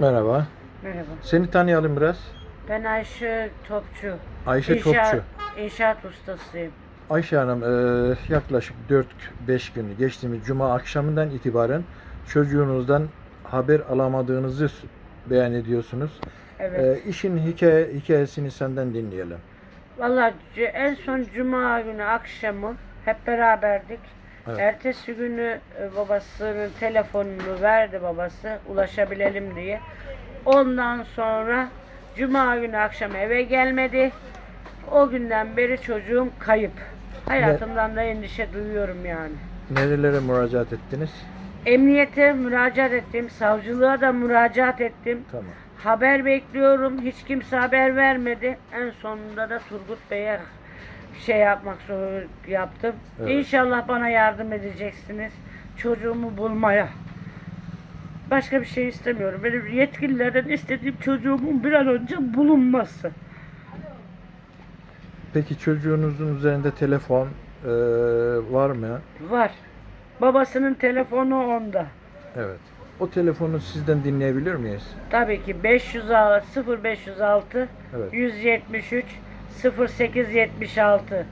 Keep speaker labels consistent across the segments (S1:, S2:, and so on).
S1: Merhaba.
S2: Merhaba.
S1: Seni tanıyalım biraz.
S2: Ben Ayşe Topçu.
S1: Ayşe
S2: İnşaat-
S1: Topçu.
S2: İnşaat ustasıyım.
S1: Ayşe Hanım e, yaklaşık 4-5 gün geçtiğimiz cuma akşamından itibaren çocuğunuzdan haber alamadığınızı beyan ediyorsunuz.
S2: Evet.
S1: E, işin hikaye, hikayesini senden dinleyelim.
S2: Vallahi en son cuma günü akşamı hep beraberdik.
S1: Evet.
S2: Ertesi günü e, babasının telefonunu verdi babası ulaşabilelim diye. Ondan sonra cuma günü akşam eve gelmedi. O günden beri çocuğum kayıp. Hayatımdan da endişe duyuyorum yani.
S1: Nerelere müracaat ettiniz?
S2: Emniyete müracaat ettim, savcılığa da müracaat ettim.
S1: Tamam.
S2: Haber bekliyorum. Hiç kimse haber vermedi. En sonunda da Turgut Bey'e şey yapmak zor yaptım.
S1: Evet.
S2: İnşallah bana yardım edeceksiniz. Çocuğumu bulmaya. Başka bir şey istemiyorum. Benim yetkililerden istediğim çocuğumun bir an önce bulunması.
S1: Peki çocuğunuzun üzerinde telefon e, var mı?
S2: Var. Babasının telefonu onda.
S1: Evet. O telefonu sizden dinleyebilir miyiz?
S2: Tabii ki 506 0506
S1: Evet.
S2: 173 0876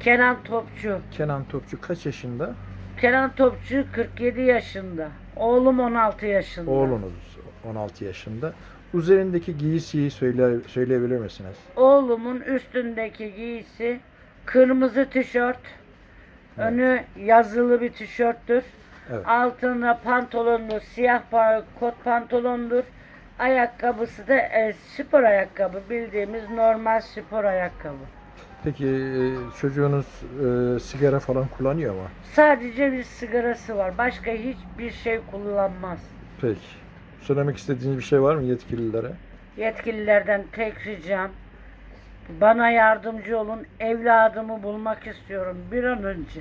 S2: Kenan Topçu.
S1: Kenan Topçu kaç yaşında?
S2: Kenan Topçu 47 yaşında. Oğlum 16 yaşında.
S1: Oğlunuz 16 yaşında. Üzerindeki giysiyi söyle, söyleyebilir misiniz?
S2: Oğlumun üstündeki giysi kırmızı tişört. Önü yazılı bir tişörttür.
S1: Evet.
S2: Altına pantolonlu siyah kot pantolondur. Ayakkabısı da e, spor ayakkabı. Bildiğimiz normal spor ayakkabı.
S1: Peki e, çocuğunuz e, sigara falan kullanıyor mu?
S2: Sadece bir sigarası var. Başka hiçbir şey kullanmaz.
S1: Peki. Söylemek istediğiniz bir şey var mı yetkililere?
S2: Yetkililerden tek ricam bana yardımcı olun. Evladımı bulmak istiyorum bir an önce.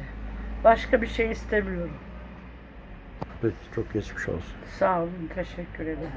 S2: Başka bir şey istemiyorum.
S1: Peki çok geçmiş olsun.
S2: Sağ olun. Teşekkür ederim.